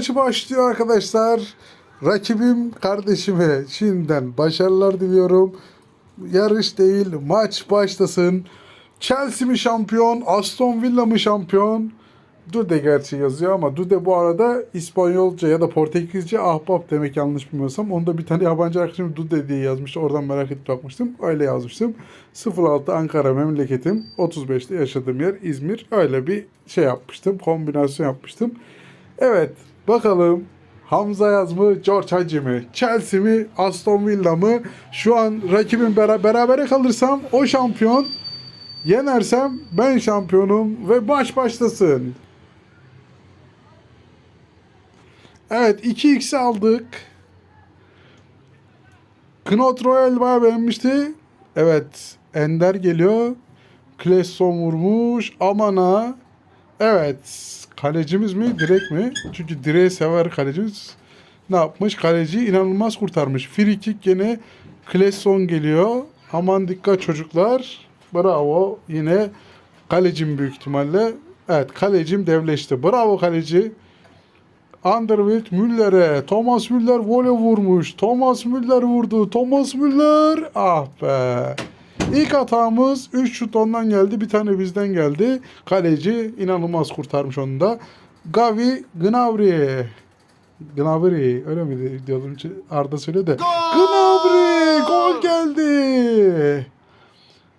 maçı başlıyor arkadaşlar. Rakibim kardeşime şimdiden başarılar diliyorum. Yarış değil maç başlasın. Chelsea mi şampiyon, Aston Villa mı şampiyon? Dude gerçi yazıyor ama Dude bu arada İspanyolca ya da Portekizce ahbap demek yanlış bilmiyorsam. Onda bir tane yabancı arkadaşım Dude diye yazmıştı. Oradan merak edip bakmıştım. Öyle yazmıştım. 06 Ankara memleketim. 35'te yaşadığım yer İzmir. Öyle bir şey yapmıştım. Kombinasyon yapmıştım. Evet bakalım Hamza Yaz mı, George Hacı mı? Chelsea mi, Aston Villa mı? Şu an rakibim bera- berabere kalırsam o şampiyon. Yenersem ben şampiyonum ve baş başlasın. Evet 2x'i aldık. Knot Royal bayağı beğenmişti. Evet Ender geliyor. Klesson vurmuş. Amana. Evet. Kalecimiz mi? Direk mi? Çünkü direği sever kalecimiz. Ne yapmış? Kaleci inanılmaz kurtarmış. Free kick gene Klesson geliyor. Aman dikkat çocuklar. Bravo. Yine kalecim büyük ihtimalle. Evet kalecim devleşti. Bravo kaleci. Underwood Müller'e. Thomas Müller voley vurmuş. Thomas Müller vurdu. Thomas Müller. Ah be. İlk hatamız 3 şut ondan geldi. Bir tane bizden geldi. Kaleci inanılmaz kurtarmış onu da. Gavi Gnabry. Gnabry öyle mi diyordum Arda söyle de. Gnabry gol geldi.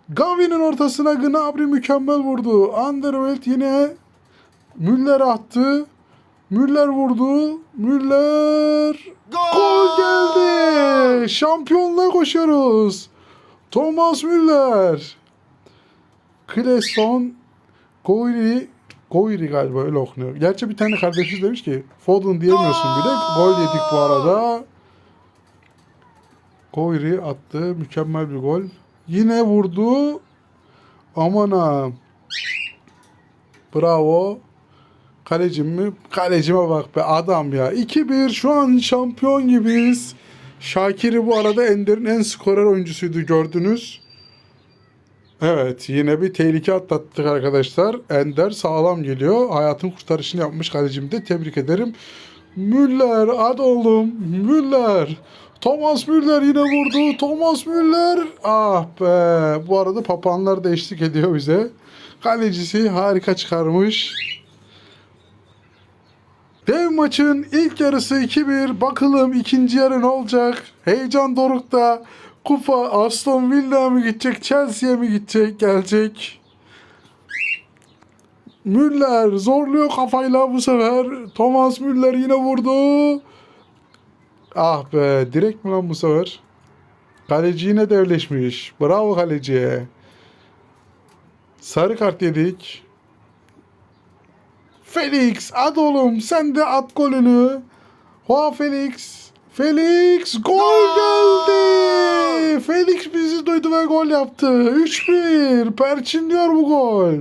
Gavi'nin ortasına Gnabry mükemmel vurdu. Underwood yine Müller attı. Müller vurdu. Müller gol geldi. Şampiyonluğa koşuyoruz. Thomas Müller. Klesson Goyri Goyri galiba öyle okunuyor. Gerçi bir tane kardeşimiz demiş ki Foden diyemiyorsun bile. Gol yedik bu arada. Goyri attı. Mükemmel bir gol. Yine vurdu. Aman ha. Bravo. Kalecim mi? Kalecime bak be adam ya. 2-1 şu an şampiyon gibiyiz. Şakir'i bu arada Ender'in en skorer oyuncusuydu gördünüz. Evet yine bir tehlike atlattık arkadaşlar. Ender sağlam geliyor. Hayatın kurtarışını yapmış kalecimi de tebrik ederim. Müller hadi oğlum Müller. Thomas Müller yine vurdu. Thomas Müller. Ah be. Bu arada papağanlar da eşlik ediyor bize. Kalecisi harika çıkarmış. Dev maçın ilk yarısı 2-1. Bakalım ikinci yarı ne olacak? Heyecan dorukta. Kupa Aston Villa'ya mı gidecek? Chelsea'ye mi gidecek? Gelecek. Müller zorluyor kafayla bu sefer. Thomas Müller yine vurdu. Ah be direkt mi lan bu sefer? Kaleci yine devleşmiş. Bravo kaleciye. Sarı kart yedik. Felix hadi oğlum sen de at golünü. Hoa Felix. Felix gol geldi. Felix bizi duydu ve gol yaptı. 3-1. Perçin diyor bu gol.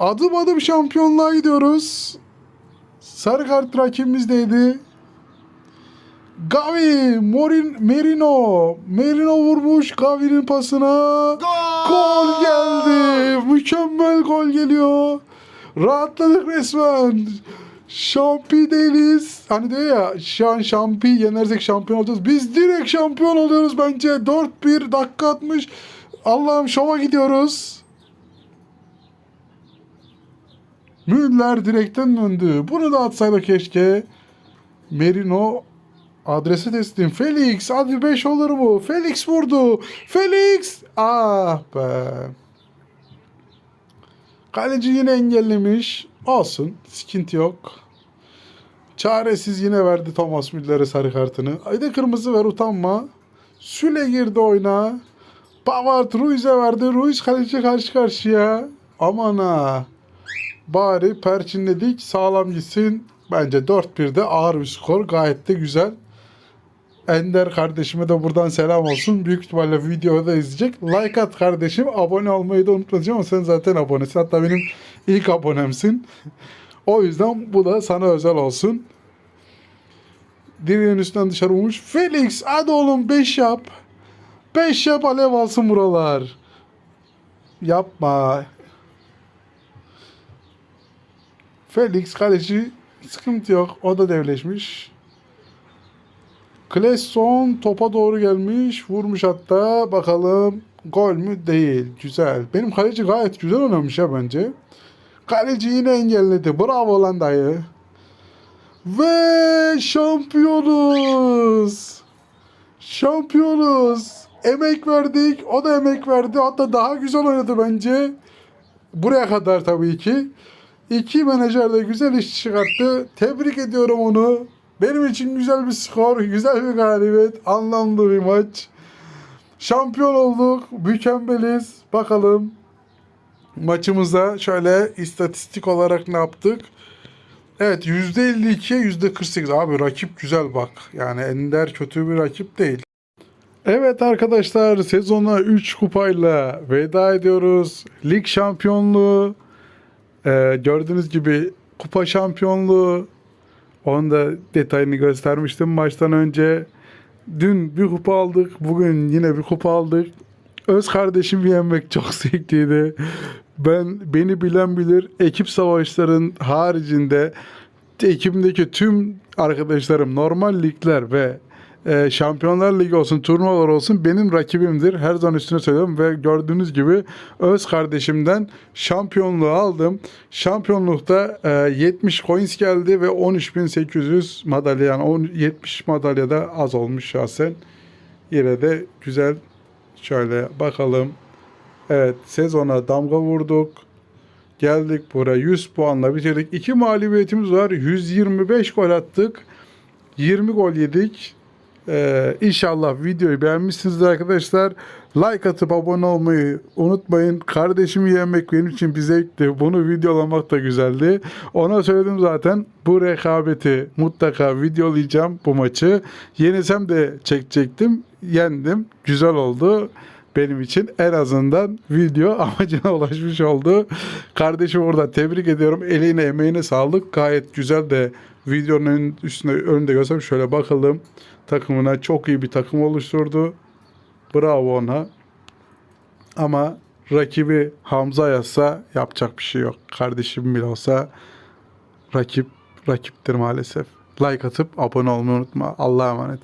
Adım adım şampiyonluğa gidiyoruz. Sarı kart rakibimizdeydi. Gavi, Morin, Merino. Merino vurmuş Gavi'nin pasına. Gol geldi. Mükemmel gol geliyor. Rahatladık resmen. Şampi değiliz. Hani diyor ya şu an şampi yenersek şampiyon olacağız. Biz direkt şampiyon oluyoruz bence. 4-1 dakika atmış. Allah'ım şova gidiyoruz. Müller direkten döndü. Bunu da atsaydı keşke. Merino adresi teslim. Felix hadi 5 olur mu? Felix vurdu. Felix. Ah be. Kaleci yine engellemiş. Olsun. Sıkıntı yok. Çaresiz yine verdi Thomas Müller'e sarı kartını. Ayda kırmızı ver utanma. Süle girdi oyuna. Pavard Ruiz'e verdi. Ruiz kaleci karşı karşıya. Aman ha. Bari perçinledik. Sağlam gitsin. Bence 4-1'de ağır bir skor. Gayet de güzel. Ender kardeşime de buradan selam olsun. Büyük ihtimalle videoda da izleyecek. Like at kardeşim. Abone olmayı da unutmayacağım ama sen zaten abonesin. Hatta benim ilk abonemsin. o yüzden bu da sana özel olsun. Direğin üstünden dışarı vurmuş. Felix hadi oğlum 5 yap. 5 yap alev alsın buralar. Yapma. Felix kaleci Sıkıntı yok. O da devleşmiş. Klesson topa doğru gelmiş. Vurmuş hatta. Bakalım gol mü? Değil. Güzel. Benim kaleci gayet güzel oynamış ya bence. Kaleci yine engelledi. Bravo lan dayı. Ve şampiyonuz. Şampiyonuz. Emek verdik. O da emek verdi. Hatta daha güzel oynadı bence. Buraya kadar tabii ki. İki menajer de güzel iş çıkarttı. Tebrik ediyorum onu. Benim için güzel bir skor, güzel bir galibiyet, anlamlı bir maç. Şampiyon olduk, mükemmeliz. Bakalım maçımıza şöyle istatistik olarak ne yaptık? Evet %52'ye %48. Abi rakip güzel bak. Yani Ender kötü bir rakip değil. Evet arkadaşlar sezona 3 kupayla veda ediyoruz. Lig şampiyonluğu, ee, gördüğünüz gibi kupa şampiyonluğu, onun da detayını göstermiştim maçtan önce. Dün bir kupa aldık, bugün yine bir kupa aldık. Öz kardeşimi yenmek çok zevkliydi. Ben beni bilen bilir ekip savaşların haricinde ekibimdeki tüm arkadaşlarım normal ligler ve e, Şampiyonlar Ligi olsun, turnuvalar olsun benim rakibimdir. Her zaman üstüne söylüyorum ve gördüğünüz gibi öz kardeşimden şampiyonluğu aldım. Şampiyonlukta e, 70 coins geldi ve 13.800 madalya yani 10, 70 madalya da az olmuş şahsen. Yine de güzel. Şöyle bakalım. Evet sezona damga vurduk. Geldik buraya 100 puanla bitirdik. İki mağlubiyetimiz var. 125 gol attık. 20 gol yedik. Ee, inşallah videoyu beğenmişsinizdir arkadaşlar. Like atıp abone olmayı unutmayın. Kardeşimi yemek benim için bir zevkti. Bunu videolamak da güzeldi. Ona söyledim zaten. Bu rekabeti mutlaka videolayacağım bu maçı. Yenisem de çekecektim. Yendim. Güzel oldu benim için en azından video amacına ulaşmış oldu. Kardeşim orada tebrik ediyorum. Eline emeğine sağlık. Gayet güzel de videonun ön- üstünde önünde görsem şöyle bakalım. Takımına çok iyi bir takım oluşturdu. Bravo ona. Ama rakibi Hamza yazsa yapacak bir şey yok. Kardeşim bile olsa rakip rakiptir maalesef. Like atıp abone olmayı unutma. Allah'a emanet.